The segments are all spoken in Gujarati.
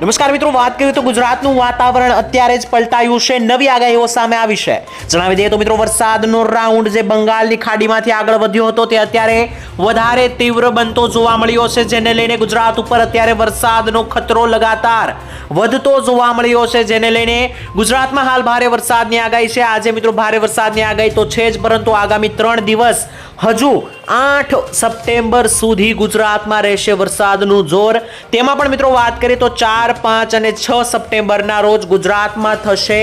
નમસ્કાર મિત્રો, વાત કરીએ તો ગુજરાતનું વાતાવરણ અત્યારે જ પલટાયું છે. નવી આગાહીઓ સામે આવી છે. જણાવી દઈએ તો મિત્રો, વરસાદનો રાઉન્ડ જે બંગાળની ખાડીમાંથી આગળ વધ્યો હતો, તે અત્યારે વધારે તીવ્ર બનતો જોવા મળ્યો છે, જેને લઈને ગુજરાત ઉપર અત્યારે વરસાદનો ખતરો લગાતાર વધતો જોવા મળ્યો છે, જેને લઈને ગુજરાતમાં હાલ ભારે વરસાદની આગાહી છે. આજે મિત્રો, ભારે વરસાદની આગાહી તો છે જ, પરંતુ આગામી ત્રણ દિવસ હજુ આઠ સપ્ટેમ્બર સુધી ગુજરાતમાં રહેશે વરસાદનું જોર. તેમાં પણ મિત્રો, વાત કરીએ તો ચાર પાંચ અને છ સપ્ટેમ્બરના રોજ ગુજરાતમાં થશે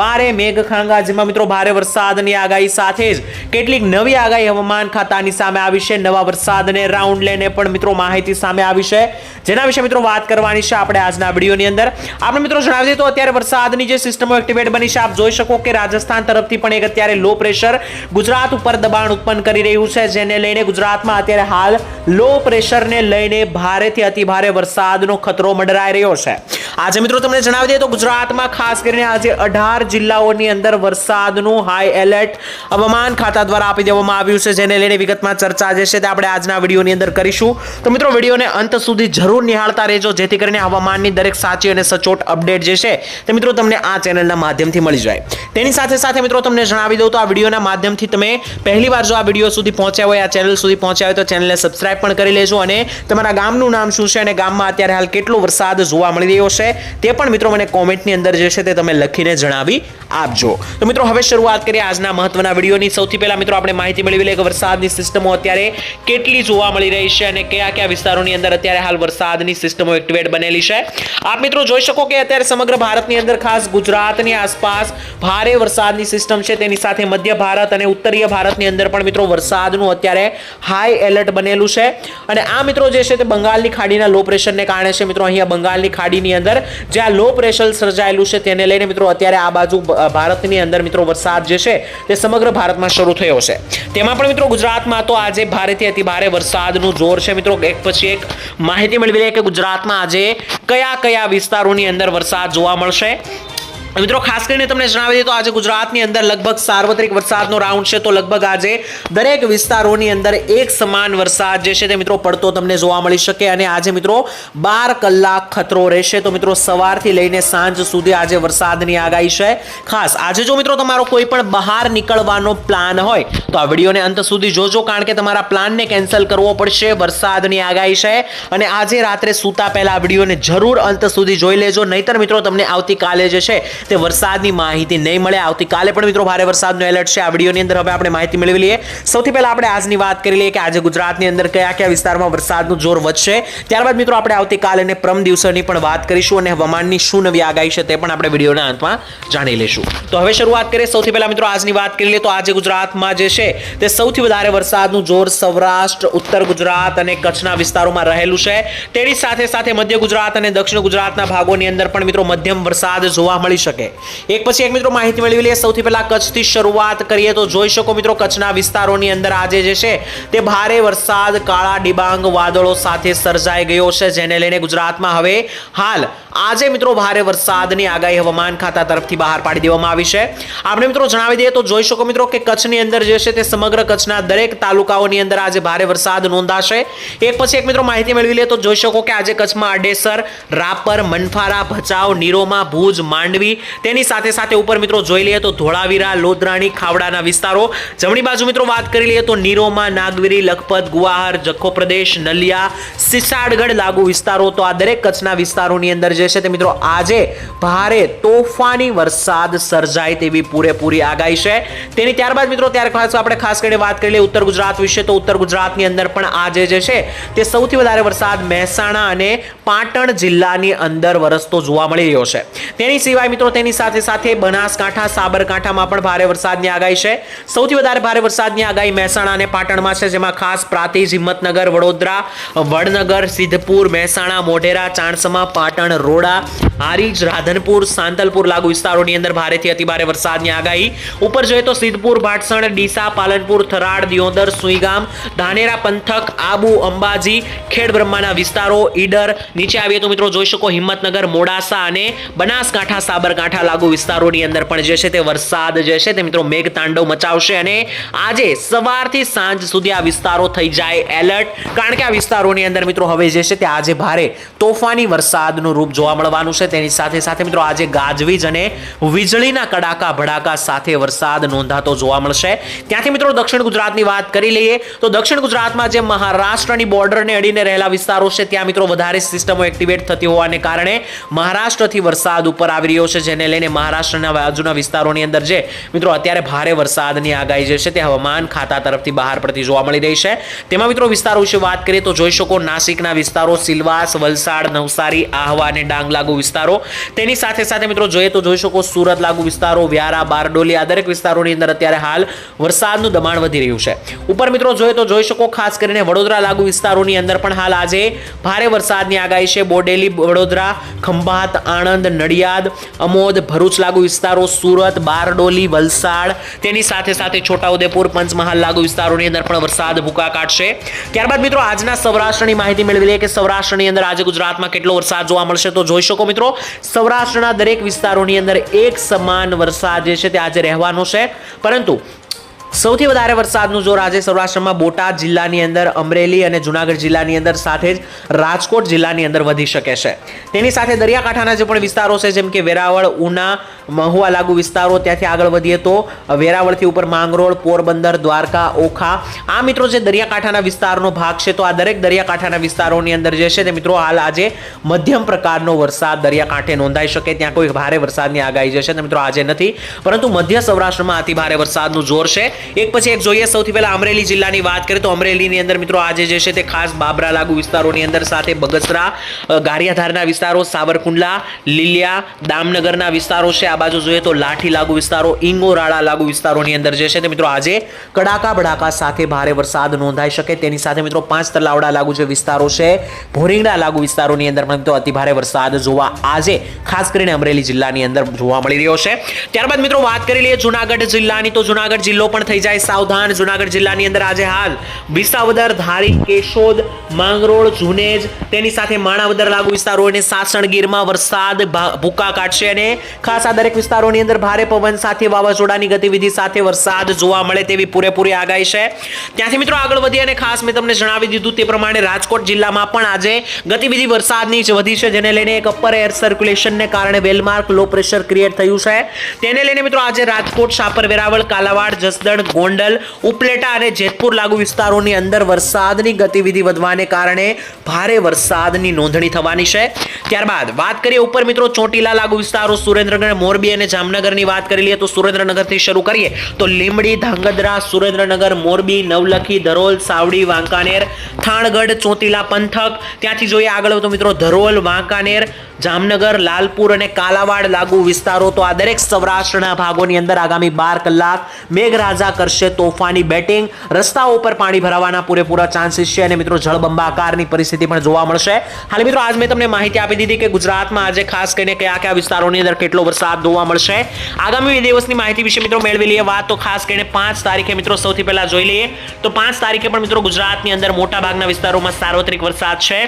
બારે મેઘખાંગા જેમાં મિત્રો ભારે વરસાદની આગાહી સાથે જ કેટલીક નવી આગાહી હવામાન ખાતાની સામે આવી છે. નવા વરસાદને રાઉન્ડ લઈને પણ મિત્રો માહિતી સામે આવી છે. જેના વિશે મિત્રો વાત કરવાની છે આપણે આજના વિડીયોની અંદર. આપણે મિત્રો જણાવી દઈએ તો અત્યારે વરસાદની જે સિસ્ટમો એક્ટિવેટ બની છે, આપ જોઈ શકો કે રાજસ્થાન તરફથી પણ એક અત્યારે લો પ્રેશર ગુજરાત ઉપર દબાણ ઉત્પન્ન કરી રહ્યું છે, જેને લઈને ગુજરાતમાં અત્યારે હાલ લો પ્રેશરને લઈને ભારેથી અતિ ભારે વરસાદનો ખતરો મંડરાઈ રહ્યો છે. આજે મિત્રો તમને જણાવી દઈએ તો ગુજરાતમાં ખાસ કરીને આજે અઢાર જિલ્લાઓની અંદર વરસાદનું હાઈ એલર્ટ હવામાન ખાતા દ્વારા આપી દેવામાં આવ્યું છે, જેને લઈને વિગતમાં ચર્ચા જે છે તે આપણે આજના વિડીયોની અંદર કરીશું. તો મિત્રો વિડીયોને અંત સુધી જરૂર નિહાળતા રહેજો, જેથી કરીને હવામાનની દરેક સાચી અને સચોટ અપડેટ જે છે તે મિત્રો તમને આ ચેનલના માધ્યમથી મળી જાય. તેની સાથે સાથે મિત્રો તમને જણાવી દઉં તો આ વિડીયોના માધ્યમથી તમે પહેલી વાર જો આ વીડિયો સુધી પહોંચ્યા હોય, આ ચેનલ સુધી પહોંચ્યા હોય તો ચેનલને સબસ્ક્રાઇબ પણ કરી લેજો અને તમારા ગામનું નામ શું છે અને ગામમાં અત્યારે હાલ કેટલો વરસાદ જોવા મળી રહ્યો છે તે પણ મિત્રો મને કોમેન્ટની અંદર જે છે તે તમે લખીને જણાવી આપજો. તો મિત્રો, હવે શરૂઆત કરીએ આજના મહત્વના વિડીયોની. સૌથી પહેલા મિત્રો, આપણે માહિતી મેળવી લઈએ કે વરસાદની સિસ્ટમો અત્યારે કેટલી જોવા મળી રહી છે અને કયા કયા વિસ્તારોની અંદર અત્યારે હાલ વરસાદની સિસ્ટમો એક્ટિવેટ બનેલી છે. આપ મિત્રો જોઈ શકો કે અત્યારે સમગ્ર ભારતની અંદર ખાસ ગુજરાતની આસપાસ ભારે વરસાદની સિસ્ટમ છે. તેની સાથે મધ્ય ભારત અને ઉત્તરીય ભારતની અંદર પણ મિત્રો વરસાદનું અત્યારે હાઈ એલર્ટ બનેલું છે. અને આ મિત્રો જે છે તે બંગાળની ખાડીના લો પ્રેશરને કારણે છે. મિત્રો, અહીંયા બંગાળની ખાડીની અંદર જે આ લો પ્રેશર સર્જાયેલું છે, તેને લઈને મિત્રો અત્યારે આ બાજુ ભારતની અંદર મિત્રો વરસાદ જે છે તે સમગ્ર ભારતમાં શરૂ થયો છે. તેમાં પણ મિત્રો ગુજરાતમાં તો આજે ભારેથી અતિ ભારે વરસાદનું જોર છે. મિત્રો એક પછી એક માહિતી મેળવી લઈએ કે ગુજરાતમાં આજે કયા કયા વિસ્તારોની અંદર વરસાદ જોવા મળશે. મિત્રો, ખાસ કરીને તમને જણાવી દઈએ તો આજે ગુજરાતની અંદર લગભગ સાર્વત્રિક વરસાદનો રાઉન્ડ છે. તો લગભગ આજે દરેક વિસ્તારોની અંદર એક સમાન વરસાદ જે છે તે મિત્રો પડતો તમને જોવા મળી શકે અને આજે મિત્રો બાર કલાક ખતરો રહેશે. તો મિત્રો, સવારથી લઈને સાંજ સુધી આજે વરસાદની આગાહી છે. ખાસ આજે જો મિત્રો તમારો કોઈ પણ બહાર નીકળવાનો પ્લાન હોય, તો આ વિડીયોને અંત સુધી જોજો, કારણ કે તમારા પ્લાનને કેન્સલ કરવો પડશે. વરસાદની આગાહી છે અને આજે રાત્રે સૂતા પહેલા આ વિડીયોને જરૂર અંત સુધી જોઈ લેજો. નહીતર મિત્રો, તમને આવતીકાલે જે છે તે વરસાદની માહિતી નહીં મળે. આવતીકાલે પણ મિત્રો ભારે વરસાદનો એલર્ટ છે. આ વિડીયોની અંદર હવે આપણે માહિતી મેળવી લઈએ. સૌથી પહેલા આપણે આજની વાત કરી લઈએ કે આજે ગુજરાતની અંદર કયા કયા વિસ્તારમાં વરસાદનું જોર વધશે. ત્યારબાદ મિત્રો આપણે આવતીકાલે અને પ્રમ દિવસોની પણ વાત કરીશું અને હવામાનની શું નવી આગાહી છે તે પણ આપણે વિડીયોના અંતમાં જાણી લઈશું. તો હવે શરૂઆત કરીએ. સૌથી પહેલા મિત્રો આજની વાત કરી લઈએ તો આજે ગુજરાતમાં જે છે તે સૌથી વધારે વરસાદનું જોર સૌરાષ્ટ્ર, ઉત્તર ગુજરાત અને કચ્છના વિસ્તારોમાં રહેલું છે. તેની સાથે સાથે મધ્ય ગુજરાત અને દક્ષિણ ગુજરાતના ભાગોની અંદર પણ મિત્રો મધ્યમ વરસાદ જોવા મળી શકે એક પછી એક મિત્રો માહિતી મેળવી લઈએ. સૌથી પહેલા કચ્છથી શરૂઆત કરીએ તો જોઈ શકો મિત્રો કચ્છના વિસ્તારોની અંદર આજે જે છે તે ભારે વરસાદ, કાળા ડિબાંગ વાદળો સાથે સર્જાઈ ગયો છે, જેને લઈને ગુજરાતમાં હવે હાલ આજે મિત્રો ભારે વરસાદની આગાહી હવામાન ખાતા તરફથી બહાર પાડી દેવામાં આવી છે. આપણે મિત્રો જણાવી દઈએ તો જોઈ શકો મિત્રો કે કચ્છની અંદર જે છે તે સમગ્ર કચ્છના દરેક તાલુકાઓની અંદર આજે ભારે વરસાદ નોંધાશે. એક પછી એક મિત્રો માહિતી મેળવી લઈએ તો જોઈ શકો કે આજે કચ્છમાં અડેસર રાપર, મનફારા, ભચાઉ, નીરોમાં, ભુજ, માંડવી તેની સાથે સાથે ઉપર મિત્રો જોઈ લઈએ તો ધોળાવીરા, લોદરાણી, ખાવડાના વિસ્તારો. જમણી બાજુ મિત્રો વાત કરી લઈએ તો નીરોમાં, નાગવીરી, લખપત, ગુવાહર, જખો પ્રદેશ, નલિયા, સિસાડગઢ લાગુ વિસ્તારો. તો આ દરેક કચ્છના વિસ્તારોની અંદર જે છે તે મિત્રો આજે ભારે તોફાની વરસાદ સર્જાય તેવી પૂરેપૂરી આગાહી છે. તેની ત્યારબાદ મિત્રો ત્યારે ખાસ આપણે ખાસ કરીને વાત કરી લઈએ ઉત્તર ગુજરાત વિશે. તો ઉત્તર ગુજરાતની અંદર પણ આજે જે છે તે સૌથી વધારે વરસાદ મહેસાણા અને પાટણ જિલ્લાની અંદર વરસતો જોવા મળી રહ્યો છે. તેની સિવાય મિત્રો તેની સાથે સાથે બનાસકાંઠા, સાબરકાંઠામાં પણ ભારે વરસાદની આગાહી છે. સૌથી વધારે ભારે વરસાદની આગાહી મહેસાણા અને પાટણમાં છે, જેમાં ખાસ પ્રાતિજ, હિંમતનગર, વડોદરા, વડનગર, સિદ્ધપુર, મહેસાણા, મોઢેરા, ચાણસમા, પાટણ, રોડા, હારીજ, રાધનપુર, સાંતલપુર લાગુ વિસ્તારોની અંદર ભારેથી અતિભારે વરસાદની આગાહી. ઉપર જોઈએ તો સિદ્ધપુર, ભાટસણ, ડીસા, પાલનપુર, થરાડ, દિયોદર, સુઈગામ, ધાનેરા, પંથક, આબુ, અંબાજી ખેડ બ્રહ્માના વિસ્તારો, ઈડર. નીચે આવીએ તો મિત્રો જોઈ શકો હિંમતનગર, મોડાસા અને બનાસકાંઠા, સાબરકાંઠા. દરિયાકાંઠા લાગુ વિસ્તારોની અંદર પણ જે છે તે વરસાદ જે છે તે મિત્રો મેઘ તાંડવ મચાવશે અને આજે સવારથી સાંજ સુધી આ વિસ્તારો થઈ જાય એલર્ટ. કારણ કે આ વિસ્તારોની અંદર મિત્રો હવે જે છે તે આજે ભારે તોફાની વરસાદનું રૂપ જોવા મળવાનું છે. તેની સાથે સાથે મિત્રો આજે ગાજવીજ અને વીજળીના કડાકા ભડાકા સાથે વરસાદ નોંધાતો જોવા મળશે. ત્યાંથી મિત્રો દક્ષિણ ગુજરાતની વાત કરી લઈએ તો દક્ષિણ ગુજરાતમાં જે મહારાષ્ટ્રની બોર્ડરને અડીને રહેલા વિસ્તારો છે, ત્યાં મિત્રો વધારે સિસ્ટમો એક્ટિવેટ થતી હોવાને કારણે મહારાષ્ટ્રથી વરસાદ ઉપર આવી રહ્યો છે. જેને લઈને મહારાષ્ટ્રના બાજુના વિસ્તારોની અંદર જે મિત્રો અત્યારે ભારે વરસાદની આગાહી જે છે તે હવામાન ખાતા તરફથી બહાર પડતી જોવા મળી રહી છે. તેમાં મિત્રો વિસ્તારો વિશે વાત કરીએ તો જોઈ શકો નાસિકના વિસ્તારો સિલવાસ, વલસાડ, નવસારી, આહવા અને ડાંગ લાગુ વિસ્તારો. તેની સાથે સાથે મિત્રો જોઈએ તો જોઈ શકો સુરત લાગુ વિસ્તારો, વ્યારા, બારડોલી આ દરેક વિસ્તારોની અંદર અત્યારે હાલ વરસાદનું દબાણ વધી રહ્યું છે. ઉપર મિત્રો જોઈએ તો જોઈ શકો ખાસ કરીને વડોદરા લાગુ વિસ્તારોની અંદર પણ હાલ આજે ભારે વરસાદની આગાહી છે. બોડેલી, વડોદરા, ખંભાત, આણંદ, નડિયાદ અમોદ ભરૂચ લાગુ વિસ્તારો, સુરત, બારડોલી, વલસાડ, તેની સાથે સાથે છોટાઉદેપુર, પંચમહાલ લાગુ વિસ્તારોની અંદર પણ વરસાદ ભૂકા કાઢશે. ત્યારબાદ મિત્રો, આજના સૌરાષ્ટ્રની માહિતી મેળવી લઈએ કે સૌરાષ્ટ્રની અંદર આજે ગુજરાતમાં કેટલો વરસાદ જોવા મળશે તો જોઈ શકો મિત્રો, સૌરાષ્ટ્રના દરેક વિસ્તારોની અંદર એક સમાન વરસાદ જે છે તે આજે રહેવાનો છે. પરંતુ સૌથી વધારે વરસાદનું જોર આજે સૌરાષ્ટ્રમાં બોટાદ જિલ્લાની અંદર, અમરેલી અને જુનાગઢ જિલ્લાની અંદર સાથે જ રાજકોટ જિલ્લાની અંદર વધી શકે છે. તેની સાથે દરિયાકાંઠાના જે પણ વિસ્તારો છે, જેમ કે વેરાવળ, ઉના, મહુવા લાગુ વિસ્તારો, ત્યાંથી આગળ વધીએ તો વેરાવળથી ઉપર માંગરોળ, પોરબંદર, દ્વારકા, ઓખા, આ મિત્રો જે દરિયાકાંઠાના વિસ્તારનો ભાગ છે, તો આ દરેક દરિયાકાંઠાના વિસ્તારોની અંદર જે છે તે મિત્રો હાલ આજે મધ્યમ પ્રકારનો વરસાદ દરિયાકાંઠે નોંધાઈ શકે. ત્યાં કોઈ ભારે વરસાદની આગાહી જે છે તે મિત્રો આજે નથી. પરંતુ મધ્ય સૌરાષ્ટ્રમાં અતિ ભારે વરસાદનું જોર છે. એક પછી એક જોઈએ, સૌથી પહેલા અમરેલી જિલ્લાની વાત કરીએ તો અમરેલીની અંદર મિત્રો આજે જે છે તે ખાસ બાબરા લાગુ વિસ્તારોની અંદર સાથે બગસરા ગારિયાધારના વિસ્તારો, સાવરકુંડલા, લીલિયા, દામનગરના વિસ્તારો છે. આ બાજુ જોઈએ તો લાઠી લાગુ વિસ્તારો ઇંગોરાળા લાગુ વિસ્તારોની અંદર જે છે તે મિત્રો આજે કડાકા ભડાકા સાથે ભારે વરસાદ નોંધાઈ શકે. તેની સાથે મિત્રો પાંચ તલાવડા લાગુ જે વિસ્તારો છે, ભોરિંગડા લાગુ વિસ્તારોની અંદર પણ મિત્રો અતિ ભારે વરસાદ જોવા આજે ખાસ કરીને અમરેલી જિલ્લાની અંદર જોવા મળી રહ્યો છે. ત્યારબાદ મિત્રો વાત કરી લઈએ જુનાગઢ જિલ્લાની. તો જુનાગઢ જિલ્લો પણ થઈ જાય સાવધાન. જુનાગઢ જિલ્લાની અંદર આજે હાલ વિસાવદર, ધારી, કેશોદ, માંગરોળ, જુનેજ, તેની સાથે માણાવદર લાગુ વિસ્તારો અને સાસણગીરમાં વરસાદ ભૂકા કાઢશે અને ખાસ આ દરેક વિસ્તારોની અંદર ભારે પવન સાથે વાવાઝોડાની ગતિવિધિ સાથે વરસાદ જોવા મળે તેવી પૂરેપૂરી આગાહી છે. ત્યાંથી મિત્રો આગળ વધી અને ખાસ મેં તમને જણાવી દીધું તે પ્રમાણે રાજકોટ જિલ્લામાં પણ આજે ગતિવિધિ વરસાદની જ વધી છે, જેને લઈને એક અપર એર સર્ક્યુલેશનને કારણે વેલમાર્ક લો પ્રેશર ક્રિએટ થયું છે. તેને લઈને મિત્રો આજે રાજકોટ શાપર વેરાવળ, કાલાવાડ, જસદણ ગોંડલ, ઉપલેટા અને જેતપુર લાગુ વિસ્તારોની અંદર વરસાદની ગતિવિધિ વધવાને કારણે ભારે વરસાદની નોંધણી થવાની છે. ત્યારબાદ વાત કરીએ ઉપર મિત્રો ચોટીલા લાગુ વિસ્તારો, સુરેન્દ્રનગર, મોરબી અને જામનગરની વાત કરી લઈએ તો સુરેન્દ્રનગરથી શરૂ કરીએ તો લીંબડી, ધાંગધ્રા, સુરેન્દ્રનગર, મોરબી, નવલખી, ધરોલ, સાવડી, વાંકાનેર, થાણગઢ, ચોટીલા, પંથક. ત્યાંથી જોઈએ આગળ તો મિત્રો ધરોલ, વાંકાનેર, જામનગર, લાલપુર અને કાલાવાડ લાગુ વિસ્તારો. તો આ દરેક સૌરાષ્ટ્રના ભાગોની અંદર આગામી બાર કલાક મેઘરાજા કરશે તોફાની બેટિંગ. રસ્તાઓ ઉપર પાણી ભરાવાના પૂરેપૂરા ચાન્સીસ છે અને મિત્રો જળબંબાકારની પરિસ્થિતિ પણ જોવા મળશે. હાલ મિત્રો આજ મેં તમને માહિતી આપી દીધી કે ગુજરાતમાં આજે ખાસ કરીને કયા કયા વિસ્તારોની અંદર કેટલો વરસાદ જોવા મળશે? આગામી દિવસની માહિતી વિશે મિત્રો મેળવી લઈએ. વાત તો ખાસ કરીને પાંચ તારીખે મિત્રો સૌથી પહેલા જોઈ લઈએ. તો પાંચ તારીખે પણ મિત્રો ગુજરાતની અંદર મોટા ભાગના વિસ્તારોમાં સાર્વત્રિક વરસાદ છે.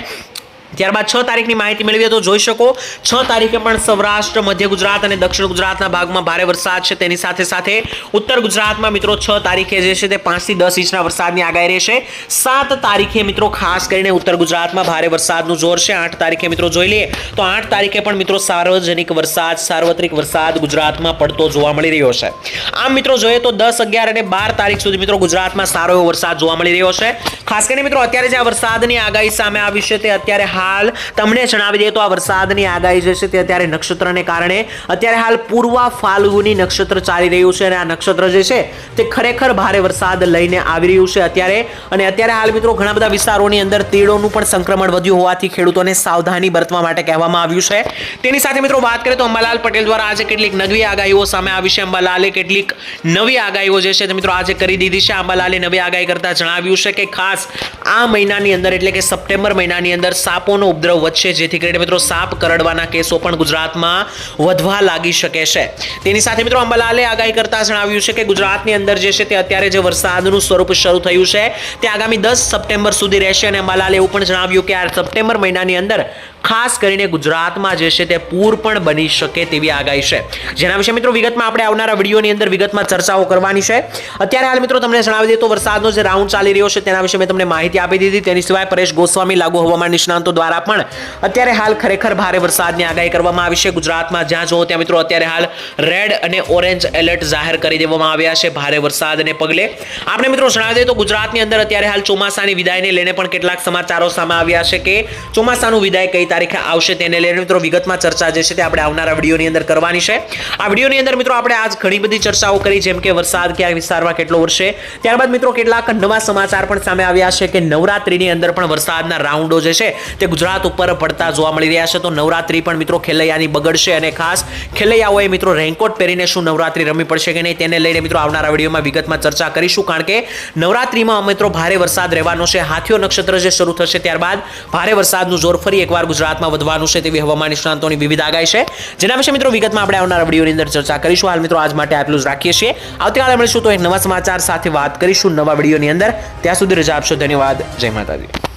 ત્યારબાદ છ તારીખની માહિતી મેળવીએ તો જોઈ શકો, છ તારીખે પણ સૌરાષ્ટ્ર, મધ્ય ગુજરાત અને દક્ષિણ ગુજરાતના ભાગમાં ભારે વરસાદ છે. તેની સાથે સાથે ઉત્તર ગુજરાતમાં મિત્રો છ તારીખે જે છે તે પાંચથી દસ ઇંચના વરસાદની આગાહી રહેશે. સાત તારીખે મિત્રો ખાસ કરીને ઉત્તર ગુજરાતમાં ભારે વરસાદનું જોર છે. આઠ તારીખે મિત્રો જોઈ લઈએ તો આઠ તારીખે પણ મિત્રો સાર્વજનિક વરસાદ, સાર્વત્રિક વરસાદ ગુજરાતમાં પડતો જોવા મળી રહ્યો છે. આમ મિત્રો જોઈએ તો દસ, અગિયાર અને બાર તારીખ સુધી મિત્રો ગુજરાતમાં સારો એવો વરસાદ જોવા મળી રહ્યો છે. ખાસ કરીને મિત્રો અત્યારે જે આ વરસાદની આગાહી સામે આવી છે તે અત્યારે હાલ તમને જણાવી દઈએ તો આ વરસાદની આગાહી જે છે તે અત્યારે નક્ષત્રને કારણે અત્યારે હાલ પૂર્વા ફાલ્ગુની નક્ષત્ર ચાલી રહ્યું છે અને આ નક્ષત્ર જે છે તે ખરેખર ભારે વરસાદ લઈને આવી રહ્યું છે અત્યારે. અને અત્યારે હાલ મિત્રો ઘણા બધા વિસ્તારોની અંદર તીડોનું પણ સંક્રમણ વધ્યું હોવાથી ખેડૂતોને સાવધાની બરતવા માટે કહેવામાં આવ્યું છે. તેની સાથે મિત્રો વાત કરીએ તો અંબાલાલ પટેલ દ્વારા આજે કેટલીક નવી આગાહીઓ સામે આવી છે. અંબાલાલે કેટલીક નવી આગાહીઓ જે છે તે મિત્રો આજે કરી દીધી છે. અંબાલાલે નવી આગાહી કરતા જણાવ્યું છે કે ખાસ આ મહિનાની અંદર એટલે કે સપ્ટેમ્બર મહિનાની અંદર સાપોનો ઉપદ્રવ વધશે, જેથી કરીને મિત્રો સાપ કરડવાના કેસો પણ ગુજરાતમાં વધવા લાગી શકે છે. તેની સાથે મિત્રો અંબાલાલે આગાહી કરતા જણાવ્યું છે કે ગુજરાતની અંદર જે છે તે અત્યારે જે વરસાદનું સ્વરૂપ શરૂ થયું છે, તે આગામી દસ સપ્ટેમ્બર સુધી રહેશે અને અંબાલાલે એવું પણ જણાવ્યું કે આ સપ્ટેમ્બર મહિનાની અંદર ખાસ કરીને ગુજરાતમાં જે છે તે પૂર પણ બની શકે તેવી આગાહી છે. જેના વિશે મિત્રો વિગતમાં આપણે આવનારા વિડીયોની અંદર વિગતમાં ચર્ચાઓ કરવાની છે. અત્યારે હાલ મિત્રો તમને જણાવી દઈએ તો વરસાદનો જે રાઉન્ડ ચાલી રહ્યો છે તેના વિશે મેં તમને માહિતી આપી દીધી. તેની સિવાય પરેશ ગોસ્વામી, લાગુ હવામાન નિષ્ણાંતો દ્વારા પણ અત્યારે હાલ ખરેખર ભારે વરસાદની આગાહી કરવામાં આવી છે. ગુજરાતમાં જ્યાં જુઓ ત્યાં મિત્રો અત્યારે હાલ રેડ અને ઓરેન્જ એલર્ટ જાહેર કરી દેવામાં આવ્યા છે ભારે વરસાદને પગલે. આપણે મિત્રો જણાવી દઈએ તો ગુજરાતની અંદર અત્યારે હાલ ચોમાસાની વિદાયને લઈને પણ કેટલાક સમાચારો સામે આવ્યા છે કે ચોમાસાનું વિદાય કઈ તારીખે આવશે તેને લઈને મિત્રો વિગતમાં ચર્ચા જે છે તે આપણે આવનારા વિડીયોની અંદર કરવાની છે. આ વિડીયોની અંદર મિત્રો આપણે આજ ઘણી બધી ચર્ચાઓ કરી, જેમ કે વરસાદ કયા વિસ્તારમાં કેટલો વરસે. ત્યારબાદ મિત્રો કેટલાક નવા સમાચાર પણ સામે આવ્યા છે કે નવરાત્રીની અંદર પણ વરસાદના રાઉન્ડો જે છે તે ગુજરાત ઉપર પડતા જોવા મળી રહ્યા છે. તો નવરાત્રિ પણ મિત્રો ખેલૈયાની બગડશે અને ખાસ ખેલૈયાઓએ મિત્રો રેનકોટ પહેરીને શું નવરાત્રી રમવી પડશે કે નહીં તેને લઈને મિત્રો આવનારા વિડીયોમાં વિગતમાં ચર્ચા કરીશું, કારણ કે નવરાત્રીમાં મિત્રો ભારે વરસાદ રહેવાનો છે. હાથીઓ નક્ષત્ર જે શરૂ થશે ત્યારબાદ ભારે વરસાદનું જોર ફરી એકવાર ગુજરાતમાં વધવાનું છે તેવી હવામાન નિષ્ણાંતોની વિવિધ આગાહી છે. જેના વિશે મિત્રો વિગતમાં આપણે આવનારા વિડીયોની અંદર ચર્ચા કરીશું. હાલ મિત્રો આજ માટે આટલું જ રાખીએ છીએ. આવતીકાલે મળીશું તો એક નવા સમાચાર સાથે વાત કરીશું નવા વિડીયોની અંદર. ત્યાં સુધી રજા આપશો. ધન્યવાદ. જય માતાજી.